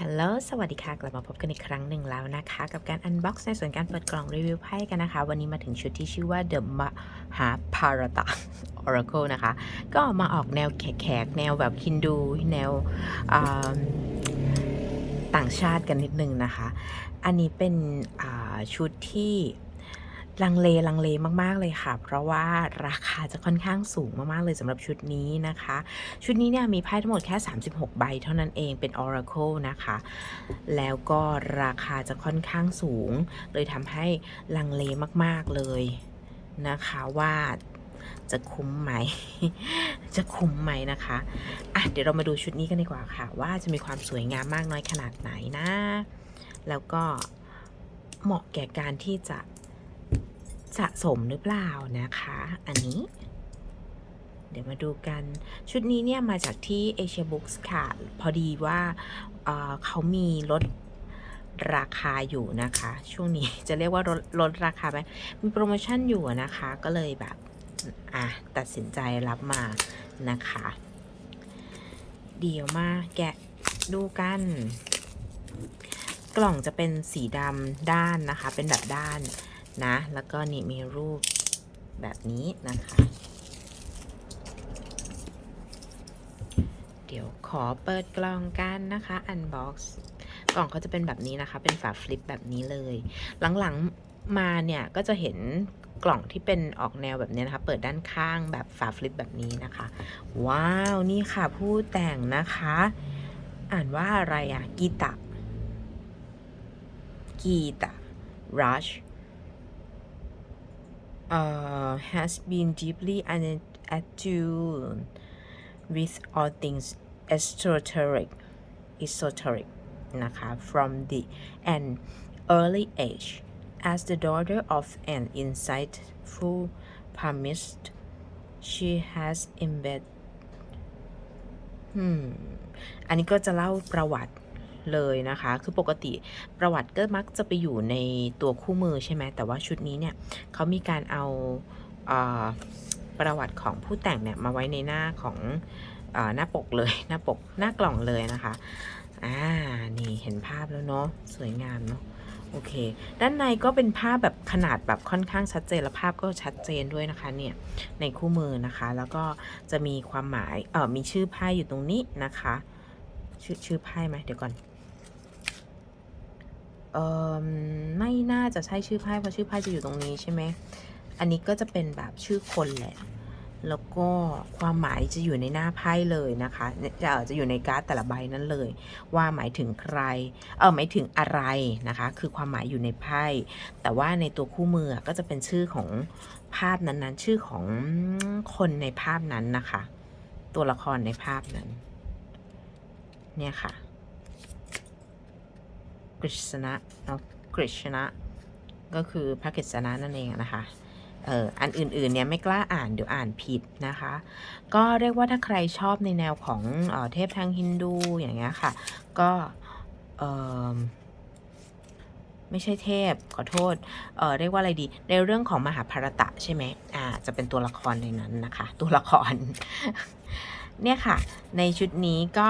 ฮัลโหล สวัสดีค่ะ กลับมาพบกันอีกครั้งหนึ่งแล้วนะคะ กับการอันบ็อกซ์ในส่วนการเปิดกล่องรีวิวไพ่กันนะคะ วันนี้มาถึงชุดที่ชื่อว่า The Mahabharata Oracle นะคะ ก็มาออกแนวแขกๆ แนวแบบฮินดู แนวต่างชาติกันนิดนึงนะคะ อันนี้เป็นชุดที่ ลังเลลังเลมากๆเลยค่ะ เพราะว่าราคาจะค่อนข้างสูงมากๆเลยสำหรับชุดนี้นะคะ ชุดนี้เนี่ยมีไพ่ทั้งหมดแค่ 36 ใบเท่านั้นเองเป็น Oracle นะคะ แล้วก็ราคาจะค่อนข้างสูง เลยทำให้ลังเลมากๆเลยนะคะว่าจะคุ้มไหม จะคุ้มไหมนะคะอะเดี๋ยวเรามาดูชุดนี้กันดีกว่าค่ะ ว่าจะมีความสวยงามมากน้อยขนาดไหนนะ แล้วก็เหมาะแก่การที่จะ สะสมหรือเปล่านะคะ อันนี้ เดี๋ยวมาดูกันชุดนี้เนี่ยมาจากที่ Asia Books ค่ะ พอดีว่าเเขามีลดราคาอยู่นะคะ ช่วงนี้จะเรียกว่าลดลดราคาไหมมีโปรโมชั่นอยู่นะคะ ก็เลยแบบอะตัดสินใจรับมานะคะ เดี๋ยวมาแกะดูกัน กล่องจะเป็นสีดำด้านนะคะ เป็นแบบด้าน นะ แล้วก็นี่มีรูปแบบนี้นะคะ เดี๋ยวขอเปิดกล่องกันนะคะ unbox กล่องเขาจะเป็นแบบนี้นะคะ เป็นฝาฟลิปแบบนี้เลย หลังๆมาเนี่ยก็จะเห็นกล่องที่เป็นออกแนวแบบนี้นะคะ เปิดด้านข้างแบบฝาฟลิปแบบนี้นะคะ ว้าว นี่ค่ะผู้แต่งนะคะ อ่านว่าอะไรอะกีตะกีตะ Rush uh, has been deeply attuned with all things esoteric esoteric นะคะ from the an early age as the daughter of an insightful palmist she has embedded อืม อันนี้ก็จะเล่าประวัติ เลยนะคะ คือปกติประวัติก็มักจะไปอยู่ในตัวคู่มือใช่ไหมแต่ว่าชุดนี้เนี่ยเขามีการเอาเอ่อประวัติของผู้แต่งเนี่ยมาไว้ในหน้าของอหน้าปกเลยหน้าปกหน้ากล่องเลยนะคะอ่านี่เห็นภาพแล้วเนาะสวยงามเนาะโอเค ด้านในก็เป็นภาพแบบขนาดแบบค่อนข้างชัดเจนและภาพก็ชัดเจนด้วยนะคะเนี่ยในคู่มือนะคะ แล้วก็จะมีความหมายเออมีชื่อไพ่อยู่ตรงนี้นะคะ ชื่อชื่อไพ่ไหมเดี๋ยวก่อน เออไม่น่าจะใช่ชื่อไพ่เพราะชื่อไพ่จะอยู่ตรงนี้ใช่ไหมอันนี้ก็จะเป็นแบบชื่อคนแหละ แล้วก็ความหมายจะอยู่ในหน้าไพ่เลยนะคะจะจะอยู่ในการ์ดแต่ละใบนั้นเลย ว่าหมายถึงใคร เออหมายถึงอะไรนะคะ คือความหมายอยู่ในไพ่ แต่ว่าในตัวคู่มือก็จะเป็นชื่อของภาพนั้นๆ ชื่อของคนในภาพนั้นนะคะ ตัวละครในภาพนั้น เนี่ยค่ะ กฤษณะเนาะกฤษณะ ก็คือพระกฤษณะนั่นเองนะคะเอออันอื่นๆเนี่ยไม่กล้าอ่านเดี๋ยวอ่านผิดนะคะ ก็เรียกว่าถ้าใครชอบในแนวของเออเทพทางฮินดูอย่างเงี้ยค่ะ ก็เออไม่ใช่เทพขอโทษเออเรียกว่าอะไรดีในเรื่องของมหาภารตะใช่ไหมอ่าจะเป็นตัวละครในนั้นนะคะ ตัวละคร เนี่ยค่ะ ในชุดนี้ก็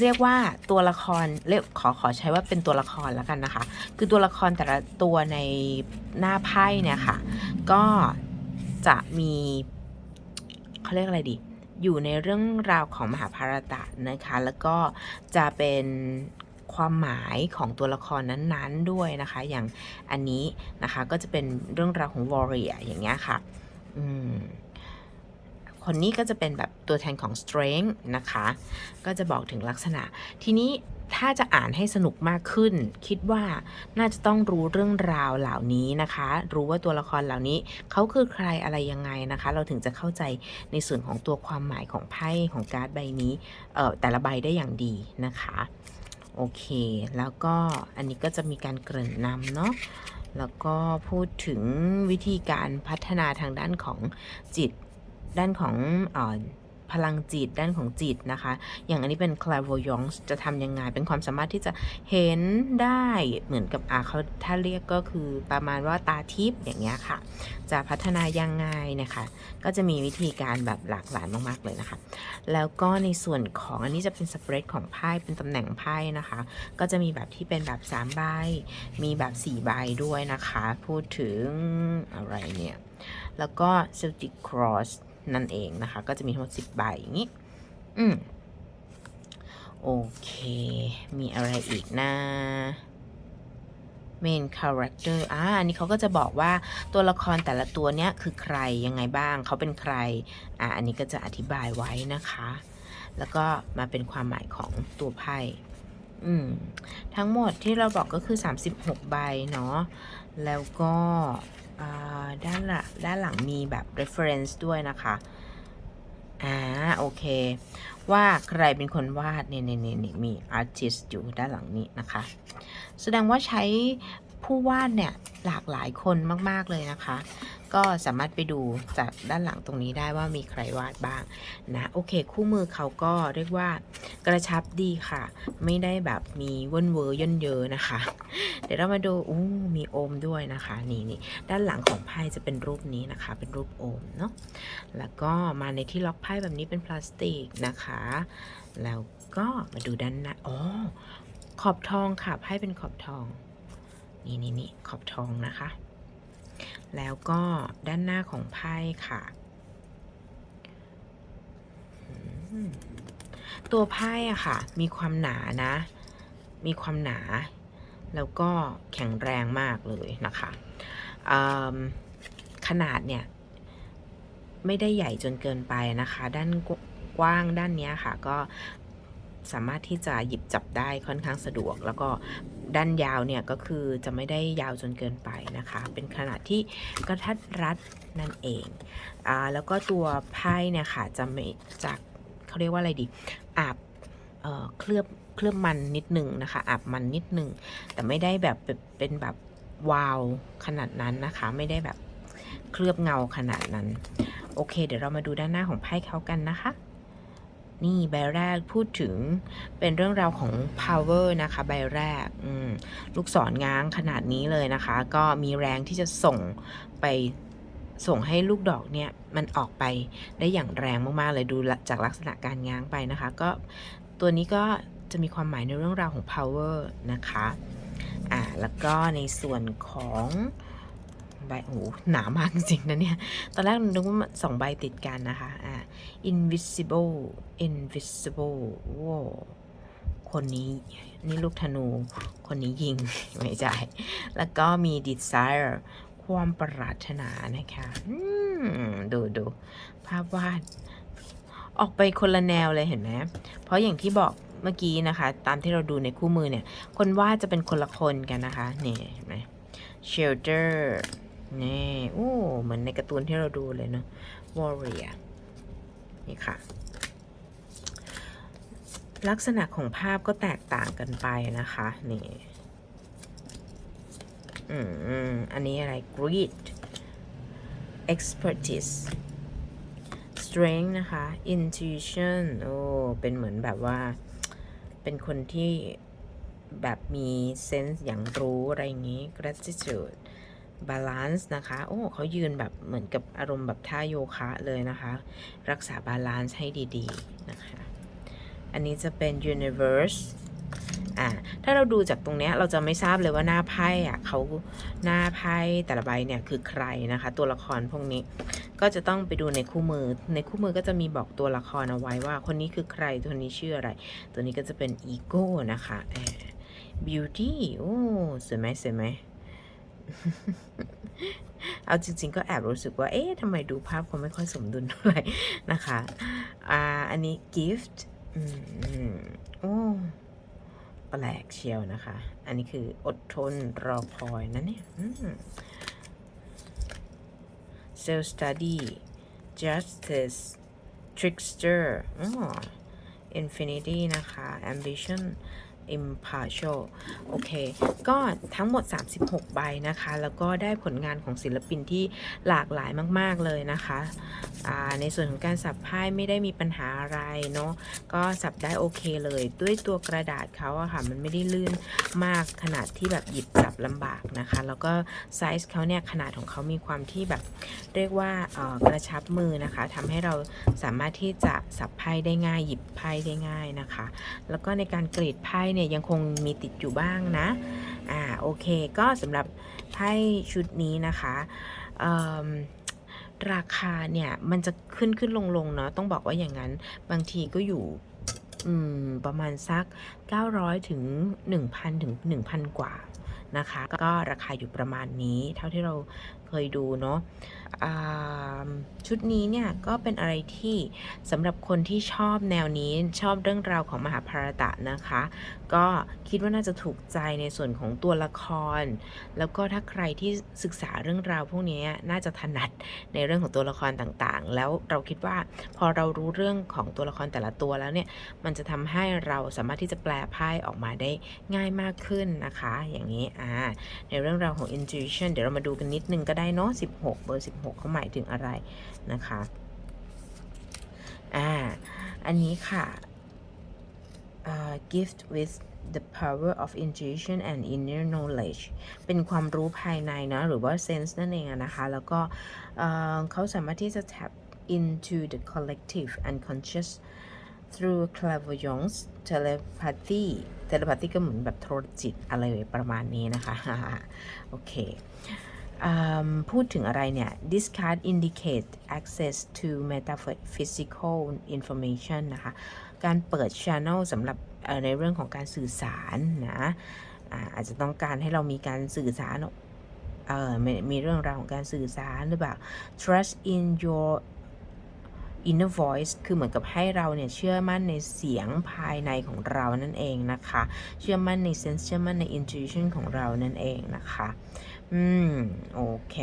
เรียกว่าตัวละครเรียกขอขอใช้ว่าเป็นตัวละครแล้วกันนะคะ คือตัวละครแต่ละตัวในหน้าไพ่เนี่ยค่ะ ก็จะมีเขาเรียกอะไรดี อยู่ในเรื่องราวของมหาภารตะนะคะ แล้วก็จะเป็นความหมายของตัวละครนั้นๆด้วยนะคะ อย่างอันนี้นะคะก็จะเป็นเรื่องราวของ warrior อย่างเงี้ยค่ะ อืม คนนี้ก็จะเป็นแบบตัวแทนของ strength นะคะ ก็จะบอกถึงลักษณะ ทีนี้ถ้าจะอ่านให้สนุกมากขึ้น คิดว่าน่าจะต้องรู้เรื่องราวเหล่านี้นะคะ รู้ว่าตัวละครเหล่านี้เขาคือใครอะไรยังไงนะคะ เราถึงจะเข้าใจในส่วนของตัวความหมายของไพ่ของการ์ดใบนี้เอ่อแต่ละใบได้อย่างดีนะคะโอเค แล้วก็อันนี้ก็จะมีการเกริ่นนำเนาะ แล้วก็พูดถึงวิธีการพัฒนาทางด้านของจิต ด้านของออพลังจิตด้านของจิตนะคะ อย่างอันนี้เป็น clairvoyance จะทำยังไง เป็นความสามารถที่จะเห็นได้เหมือนกับอ่าเขาถ้าเรียกก็คือประมาณว่าตาทิพย์อย่างเงี้ยค่ะ จะพัฒนายังไงนะคะ ก็จะมีวิธีการแบบหลากหลายมาก ๆ เลยนะคะ แล้วก็ในส่วนของอันนี้จะเป็นสเปรดของไพ่เป็นตำแหน่งไพ่นะคะ ก็จะมีแบบที่เป็นแบบ3ใบมีแบบ4ใบด้วยนะคะ พูดถึงอะไรเนี่ย แล้วก็ Celtic Cross นั่นเองนะคะ ก็จะมีทั้งหมด10ใบอย่างนี้ อืมโอเค มีอะไรอีกนะ main character อ่าอันนี้เขาก็จะบอกว่าตัวละครแต่ละตัวเนี้ยคือใครยังไงบ้าง เขาเป็นใคร อ่าอันนี้ก็จะอธิบายไว้นะคะ แล้วก็มาเป็นความหมายของตัวไพ่ อืม ทั้งหมดที่เราบอกก็คือ 36 ใบเนาะ แล้วก็ด้านละด้านหลังมีแบบ reference ด้วยนะคะ อ่า โอเค ว่าใครเป็นคนวาดเนี่ยเนี่ยเนี่ยมี artist อยู่ด้านหลังนี้นะคะ แสดงว่าใช้ผู้วาดเนี่ยหลากหลายคนมาก ๆ เลยนะคะ ก็สามารถไปดูจากด้านหลังตรงนี้ได้ว่ามีใครวาดบ้างนะโอเค คู่มือเขาก็เรียกว่ากระชับดีค่ะ ไม่ได้แบบมีเว่นเวอร์ย่นเยอะนะคะ เดี๋ยวเรามาดูอู้มีโอมด้วยนะคะนี่นี่ด้านหลังของไพ่จะเป็นรูปนี้นะคะ เป็นรูปโอมเนาะแล้วก็มาในที่ล็อกไพ่แบบนี้เป็นพลาสติกนะคะ แล้วก็มาดูด้านหน้าอ๋อขอบทองค่ะไพ่เป็นขอบทอง นี่นี่นี่ขอบทองนะคะ แล้วก็ด้านหน้าของไพ่ค่ะตัวไพ่อะค่ะ มีความหนานะ มีความหนา แล้วก็แข็งแรงมากเลยนะคะขนาดเนี่ย ไม่ได้ใหญ่จนเกินไปนะคะ ด้านกว้างด้านเนี้ยค่ะ ก็ สามารถที่จะหยิบจับได้ค่อนข้างสะดวก แล้วก็ด้านยาวเนี่ยก็คือจะไม่ได้ยาวจนเกินไปนะคะ เป็นขนาดที่กระทัดรัดนั่นเองอ่าแล้วก็ตัวไพ่เนี่ยค่ะจะไม่จากเขาเรียกว่าอะไรดีอาบเอ่อเคลือบเคลือบมันนิดหนึ่งนะคะอาบมันนิดหนึ่งแต่ไม่ได้แบบเป็นเป็นแบบวาวขนาดนั้นนะคะ ไม่ได้แบบเคลือบเงาขนาดนั้น โอเค เดี๋ยวเรามาดูด้านหน้าของไพ่เขากันนะคะ นี่ใบแรกพูดถึงเป็นเรื่องราวของ power นะคะใบแรกลูกศรง้างขนาดนี้เลยนะคะ ก็มีแรงที่จะส่งไปส่งให้ลูกดอกเนี่ยมันออกไปได้อย่างแรงมากๆเลยดูจากลักษณะการง้างไปนะคะ ก็ตัวนี้ก็จะมีความหมายในเรื่องราวของ power นะคะ อ่า แล้วก็ในส่วนของ ใบโอ้โหหนามากจริงนะเนี่ย ตอนแรกนึกว่าสองใบติดกันนะคะอ่า invisible invisible ว้าคนนี้นี่ลูกธนู คนนี้ยิง ไม่ใช่ แล้วก็มี desire ความปรารถนานะคะดูดูภาพวาด ออกไปคนละแนวเลยเห็นไหมเพราะอย่างที่บอกเมื่อกี้นะคะ ตามที่เราดูในคู่มือเนี่ย คนวาดจะเป็นคนละคนกันนะคะ นี่เห็นไหม shelter นี่โอ้เหมือนในการ์ตูนที่เราดูเลยเนาะ warrior นี่ค่ะ ลักษณะของภาพก็แตกต่างกันไปนะคะ นี่อืมอันนี้อะไร greed expertise strength นะคะ intuition โอ้ เป็นเหมือนแบบว่า เป็นคนที่แบบมีเซนส์อย่างรู้อะไรอย่างนี้ gratitude balance นะคะ โอ้เขายืนแบบเหมือนกับอารมณ์แบบท่าโยคะเลยนะคะ รักษาบาลานซ์ให้ดีๆนะคะ อันนี้จะเป็น universe อ่าถ้าเราดูจากตรงเนี้ยเราจะไม่ทราบเลยว่าหน้าไพ่อะเขาหน้าไพ่แต่ละใบเนี่ยคือใครนะคะ ตัวละครพวกนี้ก็จะต้องไปดูในคู่มือ ในคู่มือก็จะมีบอกตัวละครเอาไว้ว่า คนนี้คือใครตัวนี้ชื่ออะไร ตัวนี้ก็จะเป็น ego นะคะบ beauty โอ้สวยไหมสวยไหม เอาจริง ๆ ก็แอบรู้สึกว่า เอ๊ะทำไมดูภาพเขาไม่ค่อยสมดุลเท่าไหร่นะคะ อ่า อันนี้ gift อืมโอ้แปลกเชียวนะคะ อันนี้คืออดทนรอคอยนะเนี่ยอืม self study justice trickster อ๋อ infinity นะคะ ambition impartial โอเค ก็ทั้งหมด 36 ใบนะคะ แล้วก็ได้ผลงานของศิลปินที่หลากหลายมาก ๆ เลยนะคะในส่วนของการสับไพ่ไม่ได้มีปัญหาอะไรเนาะ ก็สับได้โอเคเลย ด้วยตัวกระดาษเขาอะค่ะ มันไม่ได้ลื่นมากขนาดที่แบบหยิบจับลำบากนะคะ แล้วก็ไซส์เขาเนี่ยขนาดของเขามีความที่แบบเรียกว่ากระชับมือนะคะทำให้เราสามารถที่จะสับไพ่ได้ง่าย หยิบไพ่ได้ง่ายนะคะ แล้วก็ในการกรีดไพ่เนี่ยยังคงมีติดอยู่บ้างนะ อ่าโอเคก็สำหรับไพ่ชุดนี้นะคะราคาเนี่ยมันจะขึ้นขึ้นลงลงเนาะต้องบอกว่าอย่างนั้น บางทีก็อยู่ประมาณสัก 900 ถึง 1,000 ถึง 1,000 กว่า นะคะ ก็ราคาอยู่ประมาณนี้เท่าที่เราเคยดูเนาะชุดนี้เนี่ยก็เป็นอะไรที่สำหรับคนที่ชอบแนวนี้ชอบเรื่องราวของมหาภารตะนะคะ ก็คิดว่าน่าจะถูกใจในส่วนของตัวละคร แล้วก็ถ้าใครที่ศึกษาเรื่องราวพวกนี้น่าจะถนัดในเรื่องของตัวละครต่างๆ แล้วเราคิดว่าพอเรารู้เรื่องของตัวละครแต่ละตัวแล้วเนี่ยมันจะทำให้เราสามารถที่จะแปลไพ่ออกมาได้ง่ายมากขึ้นนะคะ อย่างนี้อ่าในเรื่องราวของ intuition เดี๋ยวเรามาดูกันนิดนึงก็ได้เนาะ16 เบอร์ 16เขาหมายถึงอะไรนะคะอ่าอันนี้ค่ะ uh, gift with the power of intuition and inner knowledge เป็นความรู้ภายในนะหรือว่า sense นั่นเองนะคะ แล้วก็เอ่อเขาสามารถที่จะ tap into the collective unconscious through clairvoyance telepathy telepathy ก็เหมือนแบบโทรจิตอะไรประมาณนี้นะคะโอเคพูดถึงอะไรเนี่ย this card indicate access to metaphysical information นะคะ การเปิด channel สำหรับในเรื่องของการสื่อสารนะอาจจะต้องการให้เรามีการสื่อสารเออมีมีเรื่องราวของการสื่อสารหรือเปล่า trust in your inner voice คือเหมือนกับให้เราเนี่ยเชื่อมั่นในเสียงภายในของเรานั่นเองนะคะ เชื่อมั่นใน sense เชื่อมั่นใน intuition ของเรานั่นเองนะคะ อืม โอเค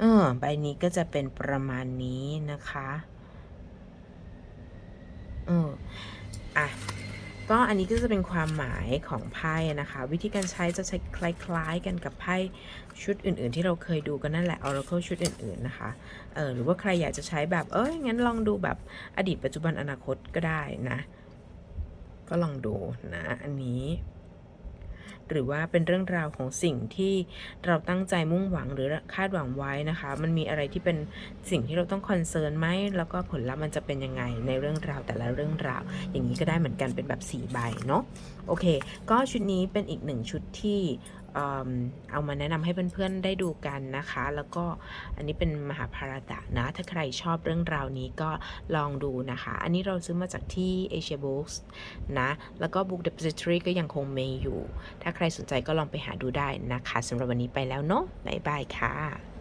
เออใบนี้ก็จะเป็นประมาณนี้นะคะ เอออะ ก็อันนี้ก็จะเป็นความหมายของไพ่นะคะ วิธีการใช้จะใช้คล้ายๆกันกับไพ่ชุดอื่นๆ ที่เราเคยดูกันนั่นแหละ Oracle ชุดอื่นๆนะคะเออหรือว่าใครอยากจะใช้แบบเอ้ยงั้นลองดูแบบอดีตปัจจุบันอนาคตก็ได้นะ ก็ลองดูนะ อันนี้ หรือว่าเป็นเรื่องราวของสิ่งที่เราตั้งใจมุ่งหวังหรือคาดหวังไว้นะคะ มันมีอะไรที่เป็นสิ่งที่เราต้องคอนเซิร์นไหมแล้วก็ผลลัพธ์มันจะเป็นยังไงในเรื่องราวแต่ละเรื่องราว อย่างนี้ก็ได้เหมือนกันเป็นแบบ4ใบเนาะโอเค ก็ชุดนี้เป็นอีกหนึ่งชุดที่ เอามาแนะนำให้เพื่อนๆได้ดูกันนะคะ แล้วก็อันนี้เป็นมหาภารตะนะ ถ้าใครชอบเรื่องราวนี้ก็ลองดูนะคะ อันนี้เราซื้อมาจากที่ Asia Books นะ แล้วก็ Book Depository ก็ยังคงมีอยู่ ถ้าใครสนใจก็ลองไปหาดูได้นะคะสำหรับวันนี้ไปแล้วเนาะบ๊ายบายค่ะ